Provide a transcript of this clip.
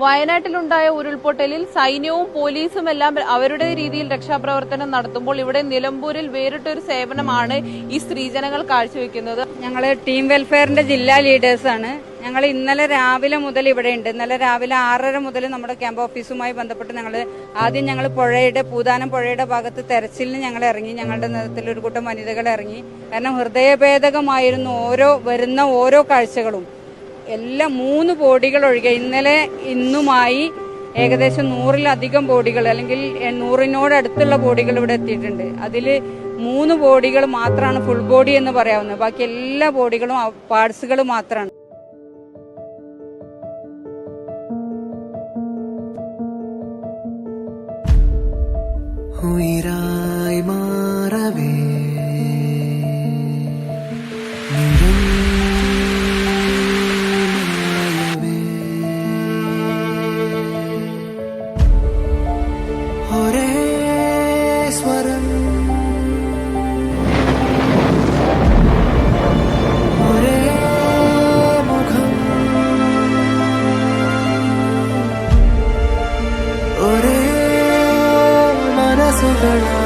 വയനാട്ടിലുണ്ടായ ഉരുൾപൊട്ടലിൽ സൈന്യവും പോലീസും എല്ലാം അവരുടെ രീതിയിൽ രക്ഷാപ്രവർത്തനം നടത്തുമ്പോൾ ഇവിടെ നിലമ്പൂരിൽ വേറിട്ടൊരു സേവനമാണ് ഈ സ്ത്രീജനങ്ങൾ കാഴ്ചവെക്കുന്നത്. ഞങ്ങൾ ടീം വെൽഫെയറിന്റെ ജില്ലാ ലീഡേഴ്സാണ് ഞങ്ങൾ ഇന്നലെ രാവിലെ മുതൽ ഇവിടെ ഉണ്ട്. ഇന്നലെ രാവിലെ ആറര മുതൽ നമ്മുടെ ക്യാമ്പ് ഓഫീസുമായി ബന്ധപ്പെട്ട് ഞങ്ങൾ ആദ്യം ഞങ്ങൾ പുഴയുടെ പൂതാനം പുഴയുടെ ഭാഗത്ത് തെരച്ചിലിന് ഞങ്ങൾ ഇറങ്ങി. ഞങ്ങളുടെ നേതൃത്വത്തിൽ ഒരു കൂട്ടം വനിതകൾ ഇറങ്ങി. കാരണം ഹൃദയഭേദകമായിരുന്നു ഓരോ വരുന്ന ഓരോ കാഴ്ചകളും. എല്ലാ മൂന്ന് ബോഡികൾ ഒഴികെ. ഇന്നലെ ഇന്നുമായി ഏകദേശം നൂറിലധികം ബോഡികൾ അല്ലെങ്കിൽ നൂറിനോടടുത്തുള്ള ബോഡികൾ ഇവിടെ എത്തിയിട്ടുണ്ട്. അതിൽ മൂന്ന് ബോഡികൾ മാത്രമാണ് ഫുൾ ബോഡി എന്ന് പറയാവുന്നത്. ബാക്കി എല്ലാ ബോഡികളും പാർട്സുകൾ മാത്രമാണ് ഉയരാ സ്വരം ഒരേ മുഖം ഒരേ മനസ്സുകളാണ്